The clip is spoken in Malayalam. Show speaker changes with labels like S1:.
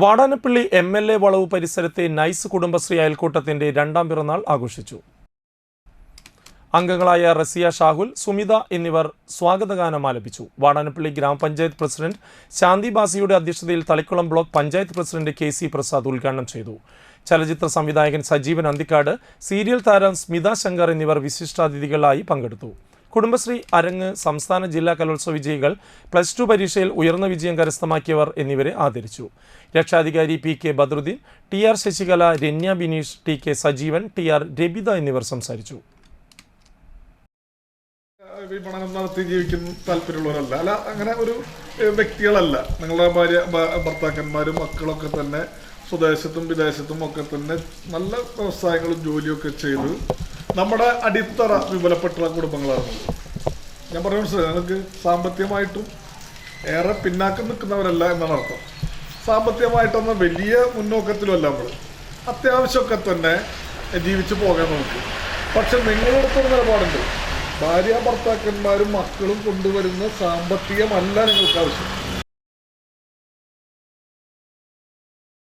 S1: വാടാനപ്പള്ളി എം എൽ എ വളവ് പരിസരത്തെ നൈസ് കുടുംബശ്രീ അയൽക്കൂട്ടത്തിന്റെ രണ്ടാം പിറന്നാൾ ആഘോഷിച്ചു. അംഗങ്ങളായ റസിയ ഷാഹുൽ സുമിത എന്നിവർ സ്വാഗതഗാനം ആലപിച്ചു. വാടാനപ്പള്ളി ഗ്രാമപഞ്ചായത്ത് പ്രസിഡന്റ് ശാന്തി ബാസിയുടെ അധ്യക്ഷതയിൽ Thalikulam block panchayat president K C Prasad ഉദ്ഘാടനം ചെയ്തു. ചലച്ചിത്ര സംവിധായകൻ സജീവൻ അന്തിക്കാട് സീരിയൽ താരം സ്മിത ശങ്കർ എന്നിവർ വിശിഷ്ടാതിഥികളായി പങ്കെടുത്തു. കുടുംബശ്രീ അരങ്ങ് സംസ്ഥാന ജില്ലാ കലോത്സവ വിജയികൾ പ്ലസ് ടു പരീക്ഷയിൽ ഉയർന്ന വിജയം കരസ്ഥമാക്കിയവർ എന്നിവരെ ആദരിച്ചു. രക്ഷാധികാരി P K Badruddin T R Sasikala Ranya Bineesh T K Sajeevan T R Rabitha എന്നിവർ സംസാരിച്ചു.
S2: വിപണനം നടത്തി ജീവിക്കുന്ന താല്പര്യമുള്ളവരല്ല. അല്ല അങ്ങനെ ഒരു വ്യക്തികളല്ല. നിങ്ങളുടെ ഭാര്യ ഭർത്താക്കന്മാരും മക്കളൊക്കെ തന്നെ സ്വദേശത്തും വിദേശത്തും ഒക്കെ തന്നെ നല്ല വ്യവസായങ്ങളും ജോലിയൊക്കെ ചെയ്ത് നമ്മുടെ അടിത്തറ വിപുലപ്പെട്ട കുടുംബങ്ങളാണ്. ഞാൻ പറയാൻ മനസ്സിലായി. നിങ്ങൾക്ക് സാമ്പത്തികമായിട്ടും ഏറെ പിന്നാക്കം നിൽക്കുന്നവരല്ല എന്നാണ് അർത്ഥം. സാമ്പത്തികമായിട്ടൊന്നും വലിയ മുന്നോക്കത്തിലുമല്ല നമ്മൾ അത്യാവശ്യമൊക്കെ തന്നെ ജീവിച്ചു പോകാൻ നമുക്ക് പക്ഷെ നിങ്ങളെടുത്തൊരു നിലപാടുണ്ട്. ഭാര്യ ഭർത്താക്കന്മാരും മക്കളും കൊണ്ടുവരുന്ന സാമ്പത്തികമല്ല നിങ്ങൾക്ക് ആവശ്യം.